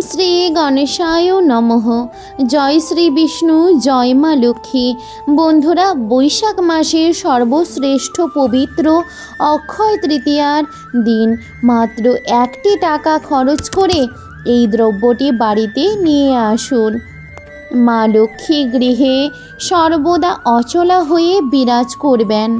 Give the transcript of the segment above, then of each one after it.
শ্রী গণেশায় নমঃ। জয় শ্রী বিষ্ণু, জয় মা লক্ষ্মী। বন্ধুরা, বৈশাখ মাসের সর্বশ্রেষ্ঠ পবিত্র অক্ষয় তৃতীয়ার দিন। মাত্র একটি টাকা খরচ করে এই দ্রব্যটি বাড়িতে নিয়ে আসুন। মা লক্ষ্মী গৃহে সর্বদা অচলা হয়ে বিরাজ করবেন।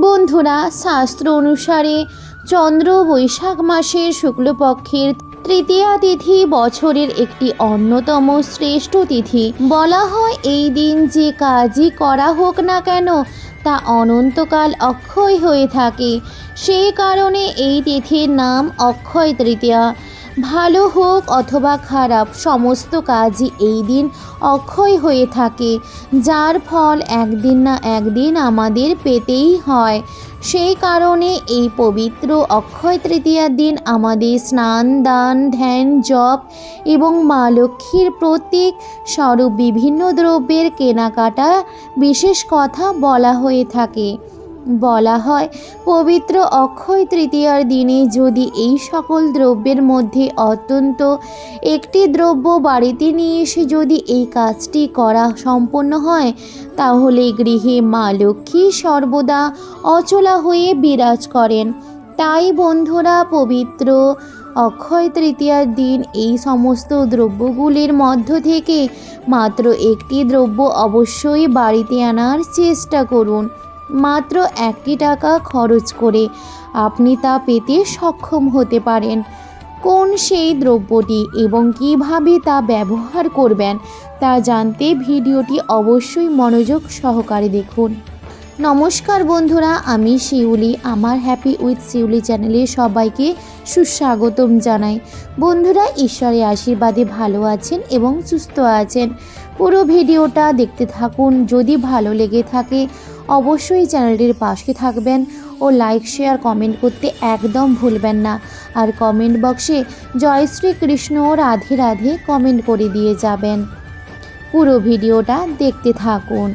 বন্ধুরা, শাস্ত্র অনুসারে চন্দ্র বৈশাখ মাসের শুক্লপক্ষের তৃতীয়া তিথি বছরের একটি অন্যতম শ্রেষ্ঠ তিথি। বলা হয় এই দিন যে কাজই করা হোক না কেন, তা অনন্তকাল অক্ষয় হয়ে থাকে। সেই কারণে এই তিথির নাম অক্ষয় তৃতীয়া। ভালো হোক অথবা খারাপ, সমস্ত কাজই এই দিন অক্ষয় হয়ে থাকে। যার ফল একদিন না একদিন আমাদের পেতেই হয়। সেই কারণে এই পবিত্র অক্ষয় তৃতীয়ার দিন আমাদের স্নান, দান, ধ্যান, জপ এবং মা লক্ষ্মীর প্রতীক স্বরূপ বিভিন্ন দ্রব্যের কেনাকাটা বিশেষ কথা বলা হয়ে থাকে। বলা হয়, পবিত্র অক্ষয় তৃতীয়ার দিনে যদি এই সকল দ্রব্যের মধ্যে অত্যন্ত একটি দ্রব্য বাড়িতে নিয়ে এসে যদি এই কাজটি করা সম্পন্ন হয়, তাহলে গৃহে মা লক্ষ্মী সর্বদা অচলা হয়ে বিরাজ করেন। তাই বন্ধুরা, পবিত্র অক্ষয় তৃতীয়ার দিন এই সমস্ত দ্রব্যগুলির মধ্য থেকে মাত্র একটি দ্রব্য অবশ্যই বাড়িতে আনার চেষ্টা করুন। মাত্র একটি টাকা খরচ করে আপনি তা পেতে সক্ষম হতে পারেন। কোন সেই দ্রব্যটি এবং কীভাবে তা ব্যবহার করবেন তা জানতে ভিডিওটি অবশ্যই মনোযোগ সহকারে দেখুন। নমস্কার বন্ধুরা, আমি শিউলি, আমার হ্যাপি উইথ শিউলি চ্যানেলে সবাইকে সুস্বাগতম জানাই। বন্ধুরা, ঈশ্বরের আশীর্বাদে ভালো আছেন এবং সুস্থ আছেন। পুরো ভিডিওটা দেখতে থাকুন। যদি ভালো লেগে থাকে অবশ্যই চ্যানেলটির পাশে থাকবেন ও লাইক শেয়ার কমেন্ট করতে একদম ভুলবেন না। আর কমেন্ট বক্সে জয় শ্রী কৃষ্ণ ও রাধে রাধে কমেন্ট করে দিয়ে যাবেন। পুরো ভিডিওটা দেখতে থাকুন।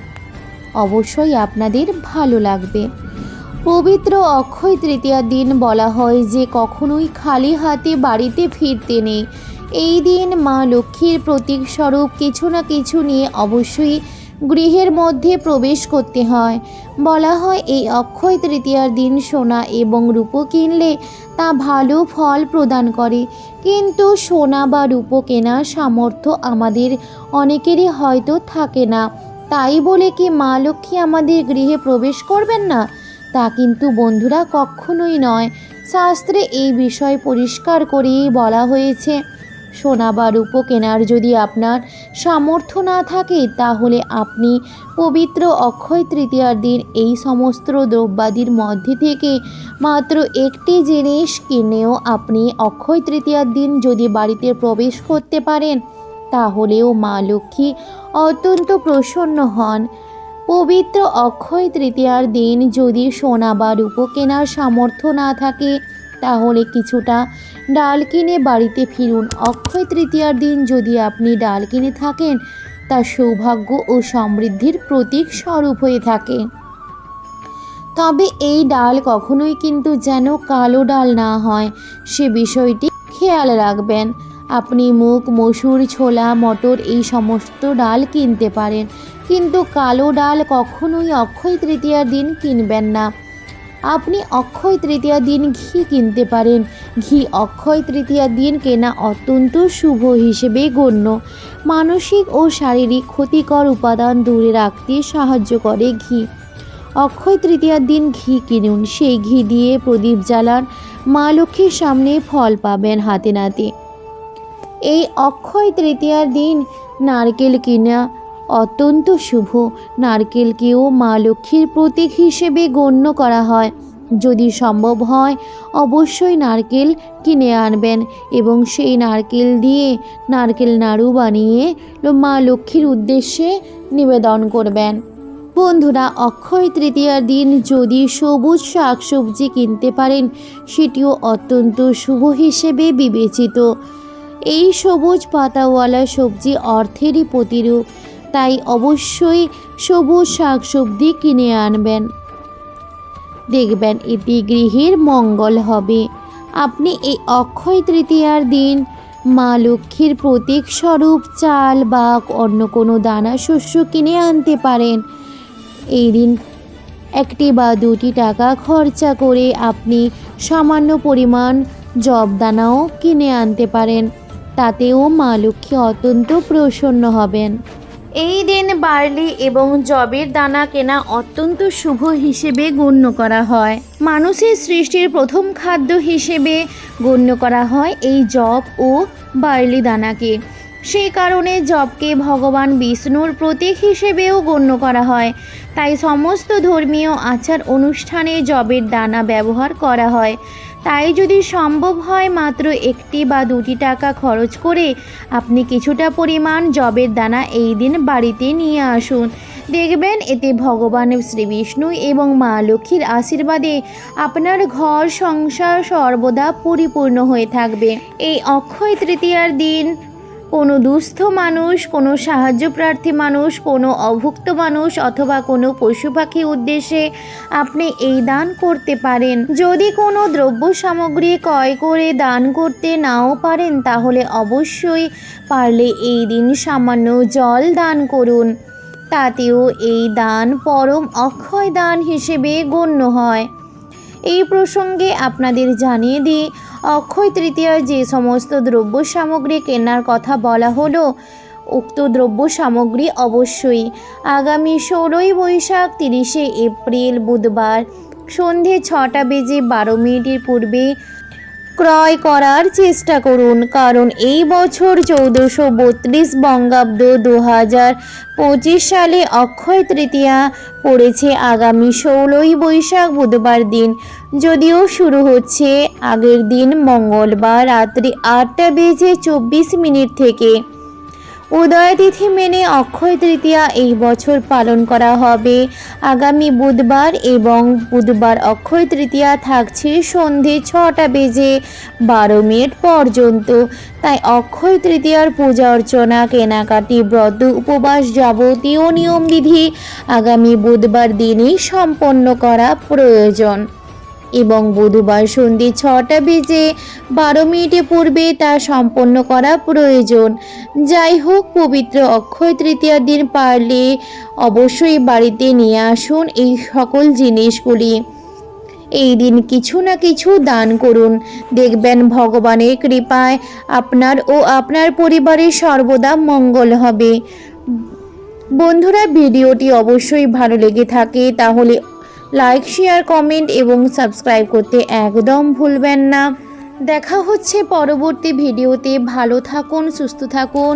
অবশ্যই আপনাদের ভালো লাগবে। পবিত্র অক্ষয় তৃতীয়ার দিন বলা হয় যে কখনোই খালি হাতে বাড়িতে ফিরতে নেই। এই দিন মা লক্ষ্মীর প্রতীক স্বরূপ কিছু না কিছু নিয়ে অবশ্যই গৃহের মধ্যে প্রবেশ করতে হয়। বলা হয়, এই অক্ষয় তৃতীয়ার দিন সোনা এবং রূপো কিনলে তা ভালো ফল প্রদান করে। কিন্তু সোনা বা রূপো কেনার সামর্থ্য আমাদের অনেকেরই হয়তো থাকে না। তাই বলে কি মা লক্ষ্মী আমাদের গৃহে প্রবেশ করবেন না? তা কিন্তু বন্ধুরা কখনোই নয়। শাস্ত্রে এই বিষয় পরিষ্কার করেই বলা হয়েছে। সোনা বা রূপো কেনার যদি আপনার সামর্থ্য না থাকে, তাহলে আপনি পবিত্র অক্ষয় তৃতীয়ার দিন এই সমস্ত দ্রব্যাদির মধ্যে থেকে মাত্র একটি জিনিস কিনেও আপনি অক্ষয় তৃতীয়ার দিন যদি বাড়িতে প্রবেশ করতে পারেন, তাহলেও মা লক্ষ্মী অত্যন্ত প্রসন্ন হন। পবিত্র অক্ষয় তৃতীয়ার দিন যদি সোনা বা রূপো কেনার সামর্থ্য না থাকে, তাহলে কিছুটা ডাল কিনে বাড়িতে ফিরুন। অক্ষয় তৃতীয়ার দিন যদি আপনি ডাল কিনে থাকেন তা সৌভাগ্য ও সমৃদ্ধির প্রতীক স্বরূপ হয়ে থাকে। তবে এই ডাল কখনোই কিন্তু যেন কালো ডাল না হয়, সে বিষয়টি খেয়াল রাখবেন। আপনি মুগ, মসুর, ছোলা, মটর এই সমস্ত ডাল কিনতে পারেন, কিন্তু কালো ডাল কখনোই অক্ষয় তৃতীয়ার দিন কিনবেন না। আপনি অক্ষয় তৃতীয়ার দিন ঘি কিনতে পারেন। ঘি অক্ষয় তৃতীয়ার দিন কেনা অত্যন্ত শুভ হিসেবে গণ্য। মানসিক ও শারীরিক ক্ষতিকর উপাদান দূরে রাখতে সাহায্য করে ঘি। অক্ষয় তৃতীয়ার দিন ঘি কিনুন। সেই ঘি দিয়ে প্রদীপ জ্বালান। মা লক্ষ্মীর সামনে ফল পাবেন হাতে নাতে। এই অক্ষয় তৃতীয়ার দিন নারকেল কিনা অত্যন্ত শুভ। নারকেলকেও মা লক্ষ্মীর প্রতীক হিসেবে গণ্য করা হয়। যদি সম্ভব হয়, অবশ্যই নারকেল কিনে আনবেন এবং সেই নারকেল দিয়ে নারকেল নাড়ু বানিয়ে মা লক্ষ্মীর উদ্দেশ্যে নিবেদন করবেন। বন্ধুরা, অক্ষয় তৃতীয়ার দিন যদি সবুজ শাকসবজি কিনতে পারেন, সেটিও অত্যন্ত শুভ হিসেবে বিবেচিত। এই সবুজ পাতাওয়ালা সবজি অর্থেরই প্রতিরূপ। তাই অবশ্যই সবুজ শাকসবজি কিনে আনবেন। দেখবেন এতে গৃহের মঙ্গল হবে। আপনি এই অক্ষয় তৃতীয়ার দিন মা লক্ষ্মীর প্রতীক স্বরূপ চাল বা অন্য কোনো দানা শস্য কিনে আনতে পারেন। এই দিন একটি বা দুটি টাকা খরচা করে আপনি সামান্য পরিমাণ জব দানাও কিনে আনতে পারেন। তাতেও মা লক্ষ্মী অত্যন্ত প্রসন্ন হবেন। এই দিন বার্লি এবং জবের দানা কেনা অত্যন্ত শুভ হিসেবে গণ্য করা হয়। মানুষের সৃষ্টির প্রথম খাদ্য হিসেবে গণ্য করা হয় এই জব ও বার্লি দানাকে। সেই কারণে জবকে ভগবান বিষ্ণুর প্রতীক হিসেবেও গণ্য করা হয়। তাই সমস্ত ধর্মীয় আচার অনুষ্ঠানে জবের দানা ব্যবহার করা হয়। তাই যদি সম্ভব হয় মাত্র একটি বা দুটি টাকা খরচ করে আপনি কিছুটা পরিমাণ জবের দানা এই দিন বাড়িতে নিয়ে আসুন। দেখবেন এতে ভগবান শ্রী বিষ্ণু এবং মা লক্ষ্মীর আশীর্বাদে আপনার ঘর, সংসার সর্বদা পরিপূর্ণ হয়ে থাকবে। এই অক্ষয় তৃতীয়ার দিন কোনো দুস্থ মানুষ, কোনো সাহায্যপ্রার্থী মানুষ, কোনো অভুক্ত মানুষ অথবা কোনো পশু পাখি উদ্দেশ্যে আপনি এই দান করতে পারেন। যদি কোনো দ্রব্য সামগ্রী ক্রয় করে দান করতে নাও পারেন, তাহলে অবশ্যই পারলে এই দিন সামান্য জল দান করুন। তাতেও এই দান পরম অক্ষয় দান হিসেবে গণ্য হয়। এই প্রসঙ্গে আপনাদের জানিয়ে দিই অক্ষয় তৃতীয় যে সমস্ত দ্রব্য সামগ্রী কেনার কথা বলা হলো, উক্ত দ্রব্য সামগ্রী অবশ্যই আগামী ষোলোই বৈশাখ তিরিশে এপ্রিল বুধবার সন্ধে ছটা বেজে বারো মিনিটের পূর্বে ক্রয় করার চেষ্টা করুন, কারণ এই বছর চৌদ্দশো বত্রিশ বঙ্গাব্দ দু হাজার পঁচিশ সালে অক্ষয় তৃতীয়া পড়েছে আগামী ষোলোই বৈশাখ বুধবার দিন। যদিও শুরু হচ্ছে আগের দিন মঙ্গলবার রাত্রি আটটা বেজে চব্বিশ মিনিট থেকে। উদয় তিথি মেনে অক্ষয় তৃতীয়া এই বছর পালন করা হবে। আগামী বুধবার এবং বুধবার অক্ষয় তৃতীয়া থাকছে সন্ধে ছটা বেজে বারো মিনিট পর্যন্ত। তাই অক্ষয় তৃতীয়ার পূজা অর্চনা, কেনাকাটি, ব্রত, উপবাস যাবতীয় নিয়মবিধি আগামী বুধবার দিনই সম্পন্ন করা প্রয়োজন। এবং বুধবার সন্ধে ছটা বেজে বারো মিনিটে পূর্বে তা সম্পন্ন করা প্রয়োজন। যাই হোক, পবিত্র অক্ষয় তৃতীয়ার দিন পারলে অবশ্যই বাড়িতে নিয়ে আসুন এই সকল জিনিসগুলি। এই দিন কিছু না কিছু দান করুন। দেখবেন ভগবানের কৃপায় আপনার ও আপনার পরিবারের সর্বদা মঙ্গল হবে। বন্ধুরা, ভিডিওটি অবশ্যই ভালো লেগে থাকে, তাহলে লাইক শেয়ার কমেন্ট এবং সাবস্ক্রাইব করতে একদম ভুলবেন না। দেখা হচ্ছে পরবর্তী ভিডিওতে ভালো থাকুন, সুস্থ থাকুন।